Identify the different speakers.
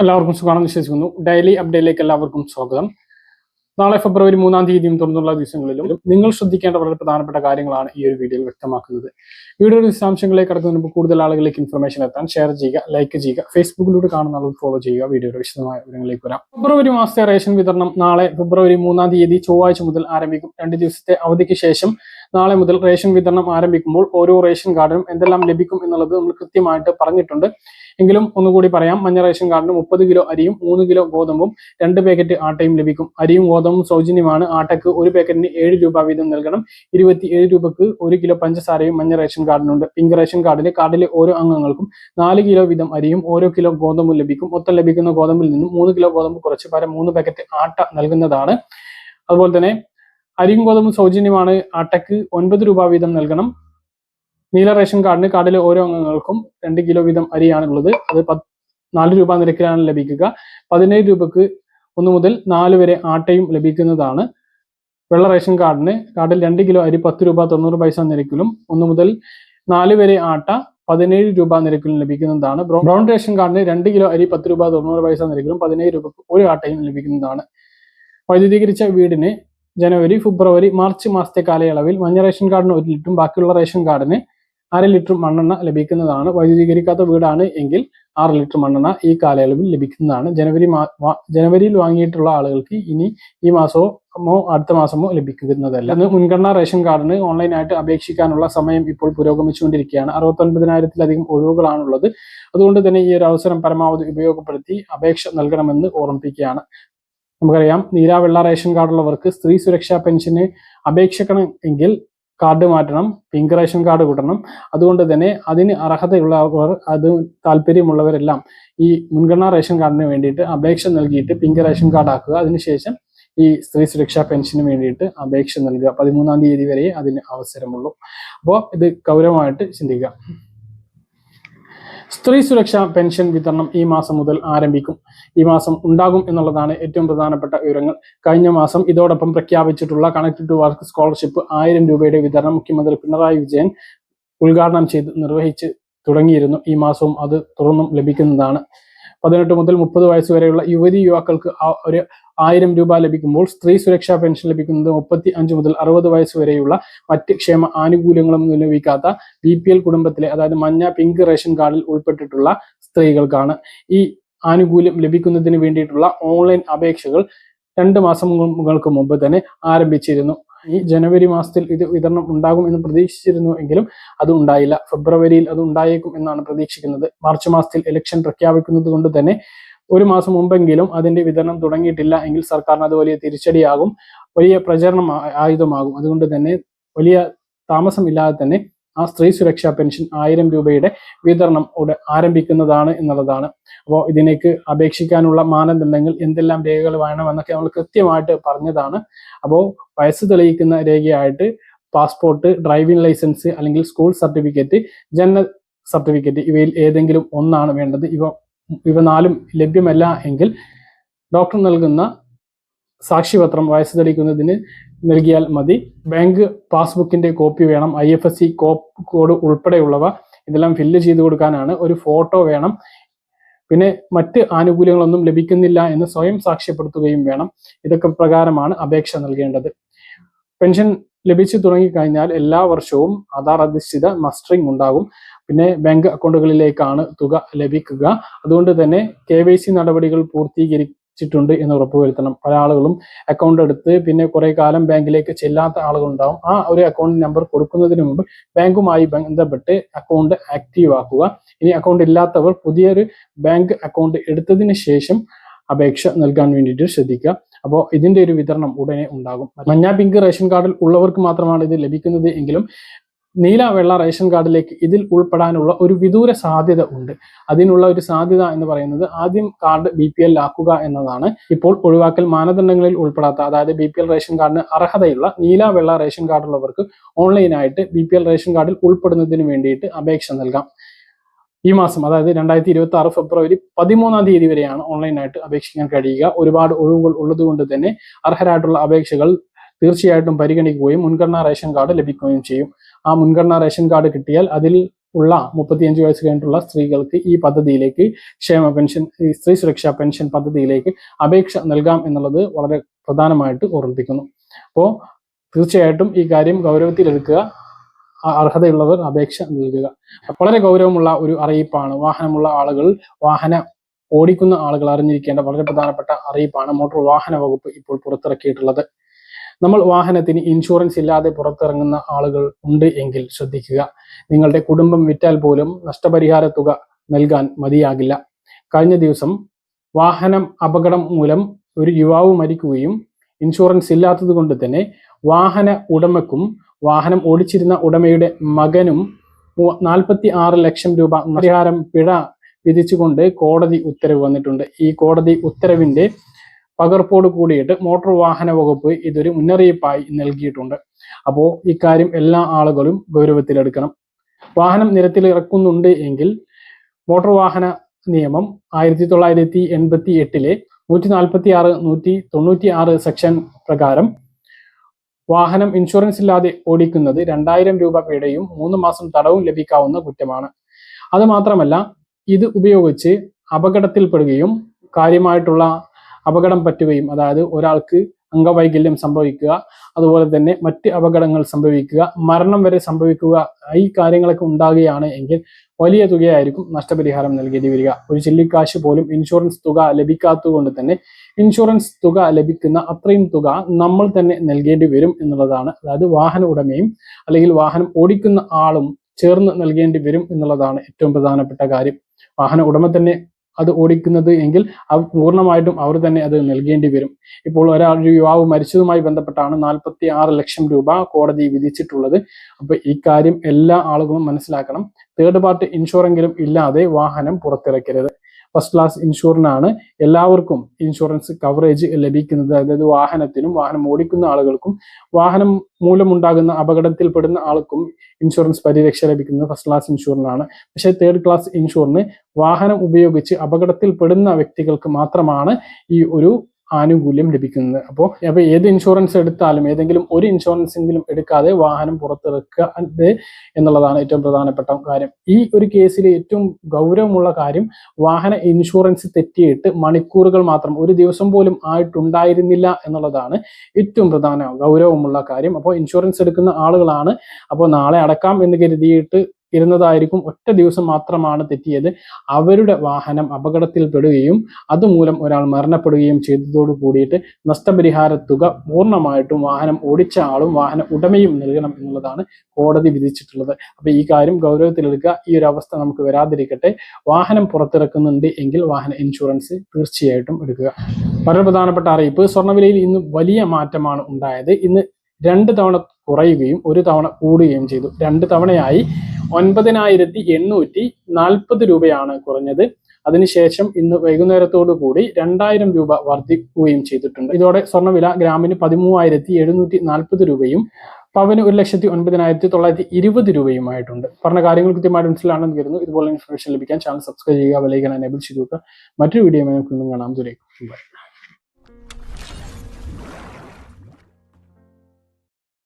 Speaker 1: എല്ലാവർക്കും സുഖമാണെന്ന് വിശ്വസിക്കുന്നു. ഡെയിലി അപ്ഡേറ്റിലേക്ക് എല്ലാവർക്കും സ്വാഗതം. നാളെ ഫെബ്രുവരി മൂന്നാം തീയതിയും തുടർന്നുള്ള ദിവസങ്ങളിലും നിങ്ങൾ ശ്രദ്ധിക്കേണ്ട വളരെ പ്രധാനപ്പെട്ട കാര്യങ്ങളാണ് ഈ ഒരു വീഡിയോയിൽ വ്യക്തമാക്കുന്നത്. വീഡിയോയുടെ വിശദാംശങ്ങളിലേക്ക് കടക്കുന്നതിന് മുമ്പ് കൂടുതൽ ആളുകളിലേക്ക് ഇൻഫർമേഷൻ എത്താൻ ഷെയർ ചെയ്യുക ലൈക്ക് ചെയ്യുക ഫേസ്ബുക്കിലൂടെ കാണുന്ന ആളുകൾ ഫോളോ ചെയ്യുക വീഡിയോയുടെ വിശദമായ വിവരങ്ങളിലേക്ക് വരാം. ഫെബ്രുവരി മാസത്തെ റേഷൻ വിതരണം നാളെ ഫെബ്രുവരി മൂന്നാം തീയതി ചൊവ്വാഴ്ച മുതൽ ആരംഭിക്കും. രണ്ട് ദിവസത്തെ അവധിക്ക് ശേഷം നാളെ മുതൽ റേഷൻ വിതരണം ആരംഭിക്കുമ്പോൾ ഓരോ റേഷൻ കാർഡിനും എന്തെല്ലാം ലഭിക്കും എന്നുള്ളത് നമ്മൾ കൃത്യമായിട്ട് പറഞ്ഞിട്ടുണ്ട്. എങ്കിലും ഒന്നുകൂടി പറയാം മഞ്ഞ റേഷൻ കാർഡിന് മുപ്പത് കിലോ അരിയും മൂന്ന് കിലോ ഗോതമ്പും രണ്ട് പാക്കറ്റ് ആട്ടയും ലഭിക്കും. അരിയും ഗോതമ്പും സൗജന്യമാണ്. ആട്ടയ്ക്ക് ഒരു പാക്കറ്റിന് ഏഴ് രൂപ വീതം നൽകണം. ഇരുപത്തി രൂപക്ക് ഒരു കിലോ പഞ്ചസാരയും മഞ്ഞ റേഷൻ കാർഡിനുണ്ട്. പിങ്ക് റേഷൻ കാർഡിൽ കാർഡിലെ ഓരോ അംഗങ്ങൾക്കും നാല് കിലോ വീതം അരിയും ഓരോ കിലോ ഗോതമ്പും ലഭിക്കും. മൊത്തം ലഭിക്കുന്ന ഗോതമ്പിൽ നിന്നും മൂന്ന് കിലോ ഗോതമ്പ് കുറച്ച് പകരം മൂന്ന് പാക്കറ്റ് ആട്ട നൽകുന്നതാണ്. അതുപോലെ തന്നെ അരിയും ഗോതമ്പും സൗജന്യമാണ്. ആട്ടയ്ക്ക് ഒൻപത് രൂപ വീതം നൽകണം. നീല റേഷൻ കാർഡിന് കാർഡിലെ ഓരോ അംഗങ്ങൾക്കും രണ്ട് കിലോ വീതം അരിയാണുള്ളത്. അത് പത്ത് നാല് രൂപ നിരക്കിലാണ് ലഭിക്കുക. പതിനേഴ് രൂപക്ക് ഒന്ന് മുതൽ നാല് വരെ ആട്ടയും ലഭിക്കുന്നതാണ്. വെള്ള റേഷൻ കാർഡിന് കാർഡിൽ രണ്ട് കിലോ അരി പത്ത് രൂപ തൊണ്ണൂറ് പൈസ നിരക്കിലും ഒന്ന് മുതൽ നാല് വരെ ആട്ട പതിനേഴ് രൂപ നിരക്കിലും ലഭിക്കുന്നതാണ്. ബ്രൗൺ റേഷൻ കാർഡിന് രണ്ട് കിലോ അരി പത്ത് രൂപ തൊണ്ണൂറ് പൈസ നിരക്കിലും പതിനേഴ് രൂപ ഒരു ആട്ടയും ലഭിക്കുന്നതാണ്. വൈദ്യുതീകരിച്ച വീടിന് ജനുവരി ഫെബ്രുവരി മാർച്ച് മാസത്തെ കാലയളവിൽ മഞ്ഞ റേഷൻ കാർഡിന് ഒരു ലിറ്ററും ബാക്കിയുള്ള റേഷൻ കാർഡിന് അര ലിറ്റർ മണ്ണെണ്ണ ലഭിക്കുന്നതാണ്. വൈദ്യുതീകരിക്കാത്ത വീടാണ് എങ്കിൽ ആറ് ലിറ്റർ മണ്ണെണ്ണ ഈ കാലയളവിൽ ലഭിക്കുന്നതാണ്. ജനുവരി ജനുവരിയിൽ വാങ്ങിയിട്ടുള്ള ആളുകൾക്ക് ഇനി ഈ മാസമോ അടുത്ത മാസമോ ലഭിക്കുന്നതല്ല. അന്ന് മുൻഗണനാ റേഷൻ കാർഡിന് ഓൺലൈനായിട്ട് അപേക്ഷിക്കാനുള്ള സമയം ഇപ്പോൾ പുരോഗമിച്ചുകൊണ്ടിരിക്കുകയാണ്. അറുപത്തൊൻപതിനായിരത്തിലധികം ഒഴിവുകളാണുള്ളത്. അതുകൊണ്ട് തന്നെ ഈ ഒരു അവസരം പരമാവധി ഉപയോഗപ്പെടുത്തി അപേക്ഷ നൽകണമെന്ന് ഓർമ്മിപ്പിക്കുകയാണ്. നമുക്കറിയാം നീല വെള്ള റേഷൻ കാർഡുള്ളവർക്ക് സ്ത്രീ സുരക്ഷാ പെൻഷന് അപേക്ഷിക്കണം എങ്കിൽ കാർഡ് മാറ്റണം പിങ്ക് റേഷൻ കാർഡ് കൂട്ടണം. അതുകൊണ്ട് തന്നെ അതിന് അർഹതയുള്ളവർ അത് താല്പര്യമുള്ളവരെല്ലാം ഈ മുൻഗണനാ റേഷൻ കാർഡിന് വേണ്ടിയിട്ട് അപേക്ഷ നൽകിയിട്ട് പിങ്ക് റേഷൻ കാർഡ് ആക്കുക. അതിനുശേഷം ഈ സ്ത്രീ സുരക്ഷാ പെൻഷന് വേണ്ടിയിട്ട് അപേക്ഷ നൽകുക. പതിമൂന്നാം തീയതി വരെ അതിന് അവസരമുള്ളൂ. അപ്പോൾ ഇത് ഗൗരവമായിട്ട് ചിന്തിക്കുക. സ്ത്രീ സുരക്ഷാ പെൻഷൻ വിതരണം ഈ മാസം മുതൽ ആരംഭിക്കും. ഈ മാസം ഉണ്ടാകും എന്നുള്ളതാണ് ഏറ്റവും പ്രധാനപ്പെട്ട വിവരങ്ങൾ. കഴിഞ്ഞ മാസം ഇതോടൊപ്പം പ്രഖ്യാപിച്ചിട്ടുള്ള കണക്ട് ടു വർക്ക് സ്കോളർഷിപ്പ് ആയിരം രൂപയുടെ വിതരണം മുഖ്യമന്ത്രി പിണറായി വിജയൻ ഉദ്ഘാടനം ചെയ്ത് നിർവഹിച്ച് തുടങ്ങിയിരുന്നു. ഈ മാസവും അത് തുറന്നും ലഭിക്കുന്നതാണ്. പതിനെട്ട് മുതൽ മുപ്പത് വയസ്സ് വരെയുള്ള യുവതി യുവാക്കൾക്ക് ഒരു ആയിരം രൂപ ലഭിക്കുമ്പോൾ സ്ത്രീ സുരക്ഷാ പെൻഷൻ ലഭിക്കുന്നത് മുപ്പത്തി അഞ്ച് മുതൽ അറുപത് വയസ്സ് വരെയുള്ള മറ്റ് ക്ഷേമ ആനുകൂല്യങ്ങളും ലഭിക്കാത്ത ബി പി എൽ കുടുംബത്തിലെ അതായത് മഞ്ഞ പിങ്ക് റേഷൻ കാർഡിൽ ഉൾപ്പെട്ടിട്ടുള്ള സ്ത്രീകൾക്കാണ് ഈ ആനുകൂല്യം ലഭിക്കുന്നതിന് വേണ്ടിയിട്ടുള്ള ഓൺലൈൻ അപേക്ഷകൾ രണ്ട് മാസങ്ങൾക്ക് മുമ്പ് തന്നെ ആരംഭിച്ചിരുന്നു. ഈ ജനുവരി മാസത്തിൽ ഇത് വിതരണം ഉണ്ടാകും എന്ന് പ്രതീക്ഷിച്ചിരുന്നു എങ്കിലും അത് ഉണ്ടായില്ല. ഫെബ്രുവരിയിൽ അത് ഉണ്ടായേക്കും എന്നാണ് പ്രതീക്ഷിക്കുന്നത്. മാർച്ച് മാസത്തിൽ ഇലക്ഷൻ പ്രഖ്യാപിക്കുന്നത് കൊണ്ട് തന്നെ ഒരു മാസം മുമ്പെങ്കിലും അതിന്റെ വിതരണം തുടങ്ങിയിട്ടില്ല എങ്കിൽ സർക്കാരിന് അത് വലിയ തിരിച്ചടിയാകും വലിയ പ്രചരണം ആയുധമാകും. അതുകൊണ്ട് തന്നെ വലിയ താമസമില്ലാതെ തന്നെ ആ സ്ത്രീ സുരക്ഷാ പെൻഷൻ ആയിരം രൂപയുടെ വിതരണം ഉടൻ ആരംഭിക്കുന്നതാണ് എന്നുള്ളതാണ്. അപ്പോൾ ഇതിലേക്ക് അപേക്ഷിക്കാനുള്ള മാനദണ്ഡങ്ങൾ എന്തെല്ലാം രേഖകൾ വേണം എന്നൊക്കെ നമ്മൾ കൃത്യമായിട്ട് പറഞ്ഞതാണ്. അപ്പോൾ വയസ്സ് തെളിയിക്കുന്ന രേഖയായിട്ട് പാസ്പോർട്ട് ഡ്രൈവിംഗ് ലൈസൻസ് അല്ലെങ്കിൽ സ്കൂൾ സർട്ടിഫിക്കറ്റ് ജനന സർട്ടിഫിക്കറ്റ് ഇവയിൽ ഏതെങ്കിലും ഒന്നാണ് വേണ്ടത്. ഇവ ഇവ നാലും ലഭ്യമല്ല എങ്കിൽ ഡോക്ടർ നൽകുന്ന സാക്ഷ്യപത്രം വയസ്സ് തെളിയിക്കുന്നതിന് നൽകിയാൽ മതി. ബാങ്ക് പാസ്ബുക്കിന്റെ കോപ്പി വേണം. I F S C code ഉൾപ്പെടെയുള്ളവ ഇതെല്ലാം ഫില്ല് ചെയ്ത് കൊടുക്കാനാണ് ഒരു ഫോട്ടോ വേണം. പിന്നെ മറ്റ് ആനുകൂല്യങ്ങളൊന്നും ലഭിക്കുന്നില്ല എന്ന് സ്വയം സാക്ഷ്യപ്പെടുത്തുകയും വേണം. ഇതൊക്കെ പ്രകാരമാണ് അപേക്ഷ നൽകേണ്ടത്. പെൻഷൻ ലഭിച്ചു തുടങ്ങിക്കഴിഞ്ഞാൽ എല്ലാ വർഷവും ആധാർ അധിഷ്ഠിത മസ്റ്ററിംഗ് ഉണ്ടാകും. പിന്നെ ബാങ്ക് അക്കൗണ്ടുകളിലേക്കാണ് തുക ലഭിക്കുക. അതുകൊണ്ട് തന്നെ കെ വൈ സി നടപടികൾ പൂർത്തീകരിച്ചിട്ടുണ്ട് എന്ന് ഉറപ്പുവരുത്തണം. പല ആളുകളും അക്കൗണ്ട് എടുത്ത് പിന്നെ കുറെ കാലം ബാങ്കിലേക്ക് ചെല്ലാത്ത ആളുകളുണ്ടാവും. ആ ഒരു അക്കൗണ്ട് നമ്പർ കൊടുക്കുന്നതിന് മുമ്പ് ബാങ്കുമായി ബന്ധപ്പെട്ട് അക്കൗണ്ട് ആക്റ്റീവ് ആക്കുക. ഇനി അക്കൗണ്ട് ഇല്ലാത്തവർ പുതിയൊരു ബാങ്ക് അക്കൗണ്ട് എടുത്തതിന് ശേഷം അപേക്ഷ നൽകാൻ വേണ്ടിയിട്ട് ശ്രദ്ധിക്കുക. അപ്പോൾ ഇതിന്റെ ഒരു വിതരണം ഉടനെ ഉണ്ടാകും. മഞ്ഞ പിങ്ക് റേഷൻ കാർഡിൽ ഉള്ളവർക്ക് മാത്രമാണ് ഇത് ലഭിക്കുന്നത് എങ്കിലും നീല വെള്ള റേഷൻ കാർഡിലേക്ക് ഇതിൽ ഉൾപ്പെടാനുള്ള ഒരു വിദൂര സാധ്യത ഉണ്ട്. അതിനുള്ള ഒരു സാധ്യത എന്ന് പറയുന്നത് ആദ്യം കാർഡ് ബി പി എൽ ആക്കുക എന്നതാണ്. ഇപ്പോൾ ഒഴിവാക്കൽ മാനദണ്ഡങ്ങളിൽ ഉൾപ്പെടാത്ത അതായത് ബി പി എൽ റേഷൻ കാർഡിന് അർഹതയുള്ള നീല വെള്ള റേഷൻ കാർഡുള്ളവർക്ക് ഓൺലൈനായിട്ട് ബി പി എൽ റേഷൻ കാർഡിൽ ഉൾപ്പെടുന്നതിന് വേണ്ടിയിട്ട് അപേക്ഷ നൽകാം. ഈ മാസം അതായത് രണ്ടായിരത്തി ഇരുപത്തി ആറ് ഫെബ്രുവരി പതിമൂന്നാം തീയതി വരെയാണ് ഓൺലൈനായിട്ട് അപേക്ഷിക്കാൻ കഴിയുക. ഒരുപാട് ഒഴിവുകൾ ഉള്ളതുകൊണ്ട് തന്നെ അർഹരായിട്ടുള്ള അപേക്ഷകൾ തീർച്ചയായിട്ടും പരിഗണിക്കുകയും മുൻഗണനാ റേഷൻ കാർഡ് ലഭിക്കുകയും ചെയ്യും. ആ മുൻഗണനാ റേഷൻ കാർഡ് കിട്ടിയാൽ അതിൽ ഉള്ള മുപ്പത്തിയഞ്ച് വയസ്സ് കഴിഞ്ഞിട്ടുള്ള സ്ത്രീകൾക്ക് ഈ പദ്ധതിയിലേക്ക് ക്ഷേമ പെൻഷൻ സ്ത്രീ സുരക്ഷാ പെൻഷൻ പദ്ധതിയിലേക്ക് അപേക്ഷ നൽകാം എന്നുള്ളത് വളരെ പ്രധാനമായിട്ട് ഓർമ്മിപ്പിക്കുന്നു. അപ്പോൾ തീർച്ചയായിട്ടും ഈ കാര്യം ഗൗരവത്തിലെടുക്കുക അർഹതയുള്ളവർ അപേക്ഷ നൽകുക. വളരെ ഗൗരവമുള്ള ഒരു അറിയിപ്പാണ്. വാഹനമുള്ള ആളുകൾ വാഹന ഓടിക്കുന്ന ആളുകൾ അറിഞ്ഞിരിക്കേണ്ട വളരെ പ്രധാനപ്പെട്ട അറിയിപ്പാണ്. മോട്ടോർ വാഹന വകുപ്പ് ഇപ്പോൾ പുറത്തിറക്കിയിട്ടുള്ളത്. നമ്മൾ വാഹനത്തിന് ഇൻഷുറൻസ് ഇല്ലാതെ പുറത്തിറങ്ങുന്ന ആളുകൾ ഉണ്ട് എങ്കിൽ ശ്രദ്ധിക്കുക. നിങ്ങളുടെ കുടുംബം വിറ്റാൽ പോലും നഷ്ടപരിഹാര തുക നൽകാൻ മതിയാകില്ല. കഴിഞ്ഞ ദിവസം വാഹനം അപകടം മൂലം ഒരു യുവാവ് മരിക്കുകയും ഇൻഷുറൻസ് ഇല്ലാത്തത് കൊണ്ട് തന്നെ വാഹന ഉടമക്കും വാഹനം ഓടിച്ചിരുന്ന ഉടമയുടെ മകനും നാൽപ്പത്തി ആറ് ലക്ഷം രൂപ പരിഹാരം പിഴ വിധിച്ചുകൊണ്ട് കോടതി ഉത്തരവ് വന്നിട്ടുണ്ട്. ഈ കോടതി ഉത്തരവിന്റെ പകർപ്പോട് കൂടിയിട്ട് മോട്ടോർ വാഹന വകുപ്പ് ഇതൊരു മുന്നറിയിപ്പായി നൽകിയിട്ടുണ്ട്. അപ്പോൾ ഇക്കാര്യം എല്ലാ ആളുകളും ഗൗരവത്തിലെടുക്കണം. വാഹനം നിരത്തിൽ ഇറക്കുന്നുണ്ട് എങ്കിൽ മോട്ടോർ വാഹന നിയമം ആയിരത്തി തൊള്ളായിരത്തി എൺപത്തി എട്ടിലെ നൂറ്റി നാൽപ്പത്തി ആറ് നൂറ്റി തൊണ്ണൂറ്റി ആറ് സെക്ഷൻ പ്രകാരം വാഹനം ഇൻഷുറൻസ് ഇല്ലാതെ ഓടിക്കുന്നത് രണ്ടായിരം രൂപ പിഴയും മൂന്ന് മാസം തടവും ലഭിക്കാവുന്ന കുറ്റമാണ്. അത് മാത്രമല്ല ഇത് ഉപയോഗിച്ച് അപകടത്തിൽപ്പെടുകയും കാര്യമായിട്ടുള്ള അപകടം പറ്റുകയും അതായത് ഒരാൾക്ക് അംഗവൈകല്യം സംഭവിക്കുക അതുപോലെ തന്നെ മറ്റ് അപകടങ്ങൾ സംഭവിക്കുക മരണം വരെ സംഭവിക്കുക ഈ കാര്യങ്ങളൊക്കെ ഉണ്ടാകുകയാണ് എങ്കിൽ വലിയ തുകയായിരിക്കും നഷ്ടപരിഹാരം നൽകേണ്ടി വരിക. ഒരു ചില്ലിക്കാശ് പോലും ഇൻഷുറൻസ് തുക ലഭിക്കാത്തതുകൊണ്ട് തന്നെ ഇൻഷുറൻസ് തുക ലഭിക്കുന്ന അത്രയും തുക നമ്മൾ തന്നെ നൽകേണ്ടി വരും എന്നുള്ളതാണ്. അതായത് വാഹന ഉടമയും അല്ലെങ്കിൽ വാഹനം ഓടിക്കുന്ന ആളും ചേർന്ന് നൽകേണ്ടി വരും എന്നുള്ളതാണ് ഏറ്റവും പ്രധാനപ്പെട്ട കാര്യം. വാഹന ഉടമ തന്നെ അത് ഓടിക്കുന്നത് എങ്കിൽ അവ പൂർണമായിട്ടും അവർ തന്നെ അത് നൽകേണ്ടി വരും. ഇപ്പോൾ ഒരാൾ ഒരു യുവാവ് മരിച്ചതുമായി ബന്ധപ്പെട്ടാണ് നാൽപ്പത്തി ആറ് ലക്ഷം രൂപ കോടതി വിധിച്ചിട്ടുള്ളത്. അപ്പൊ ഈ കാര്യം എല്ലാ ആളുകളും മനസ്സിലാക്കണം. തേർഡ് പാർട്ടി ഇൻഷുറെങ്കിലും ഇല്ലാതെ വാഹനം പുറത്തിറക്കരുത്. ഫസ്റ്റ് ക്ലാസ് ഇൻഷുറിനാണ് എല്ലാവർക്കും ഇൻഷുറൻസ് കവറേജ് ലഭിക്കുന്നത്. അതായത് വാഹനത്തിനും വാഹനം ഓടിക്കുന്ന ആളുകൾക്കും വാഹനം മൂലമുണ്ടാകുന്ന അപകടത്തിൽപ്പെടുന്ന ആൾക്കും ഇൻഷുറൻസ് പരിരക്ഷ ലഭിക്കുന്നത് ഫസ്റ്റ് ക്ലാസ് ഇൻഷുറിനാണ് പക്ഷേ തേർഡ് ക്ലാസ് ഇൻഷുറിന് വാഹനം ഉപയോഗിച്ച് അപകടത്തിൽപ്പെടുന്ന വ്യക്തികൾക്ക് മാത്രമാണ് ഈ ഒരു ആനുകൂല്യം ലഭിക്കുന്നത്. അപ്പോൾ അപ്പോൾ ഏത് ഇൻഷുറൻസ് എടുത്താലും ഏതെങ്കിലും ഒരു ഇൻഷുറൻസെങ്കിലും എടുക്കാതെ വാഹനം പുറത്തിറക്കാതെ എന്നുള്ളതാണ് ഏറ്റവും പ്രധാനപ്പെട്ട കാര്യം. ഈ ഒരു കേസിൽ ഏറ്റവും ഗൗരവമുള്ള കാര്യം വാഹന ഇൻഷുറൻസ് തെറ്റിയിട്ട് മണിക്കൂറുകൾ മാത്രം ഒരു ദിവസം പോലും ആയിട്ടുണ്ടായിരുന്നില്ല എന്നുള്ളതാണ് ഏറ്റവും പ്രധാന ഗൗരവമുള്ള കാര്യം. അപ്പോൾ ഇൻഷുറൻസ് എടുക്കുന്ന ആളുകളാണ് അപ്പോൾ നാളെ അടക്കാം എന്ന് കരുതിയിട്ട് ഇരുന്നതായിരിക്കും. ഒറ്റ ദിവസം മാത്രമാണ് തെറ്റിയത്. അവരുടെ വാഹനം അപകടത്തിൽപ്പെടുകയും അതുമൂലം ഒരാൾ മരണപ്പെടുകയും ചെയ്തതോടു കൂടിയിട്ട് നഷ്ടപരിഹാര തുക പൂർണമായിട്ടും വാഹനം ഓടിച്ച ആളും വാഹന ഉടമയും നൽകണം എന്നുള്ളതാണ് കോടതി വിധിച്ചിട്ടുള്ളത്. അപ്പൊ ഈ കാര്യം ഗൗരവത്തിലെടുക്കുക. ഈ ഒരു അവസ്ഥ നമുക്ക് വരാതിരിക്കട്ടെ. വാഹനം പുറത്തിറക്കുന്നുണ്ട് എങ്കിൽ വാഹന ഇൻഷുറൻസ് തീർച്ചയായിട്ടും എടുക്കുക. വളരെ പ്രധാനപ്പെട്ട അറിയിപ്പ്. സ്വർണവിലയിൽ ഇന്ന് വലിയ മാറ്റമാണ് ഉണ്ടായത്. ഇന്ന് രണ്ട് തവണ കുറയുകയും ഒരു തവണ കൂടുകയും ചെയ്തു. രണ്ട് തവണയായി ഒൻപതിനായിരത്തി എണ്ണൂറ്റി നാൽപ്പത് രൂപയാണ് കുറഞ്ഞത്. അതിനുശേഷം ഇന്ന് വൈകുന്നേരത്തോടു കൂടി രണ്ടായിരം രൂപ വർദ്ധിക്കുകയും ചെയ്തിട്ടുണ്ട്. ഇതോടെ സ്വർണവില ഗ്രാമിന് പതിമൂവായിരത്തി എഴുന്നൂറ്റി നാൽപ്പത് രൂപയും പവന് ഒരു ലക്ഷത്തി ഒൻപതിനായിരത്തി തൊള്ളായിരത്തി ഇരുപത് രൂപയുമായിട്ടുണ്ട്. പറഞ്ഞ കാര്യങ്ങൾ കൃത്യമായിട്ട് മനസ്സിലാണെന്ന് കരുതുന്നു. ഇതുപോലെ ഇൻഫർമേഷൻ ലഭിക്കാൻ ചാനൽ സബ്സ്ക്രൈബ് ചെയ്യുക വിലയിക്കാൻ എനേബിൾ ചെയ്തു മറ്റൊരു വീഡിയോ നമുക്ക് കാണാം. ദൂരേക്കും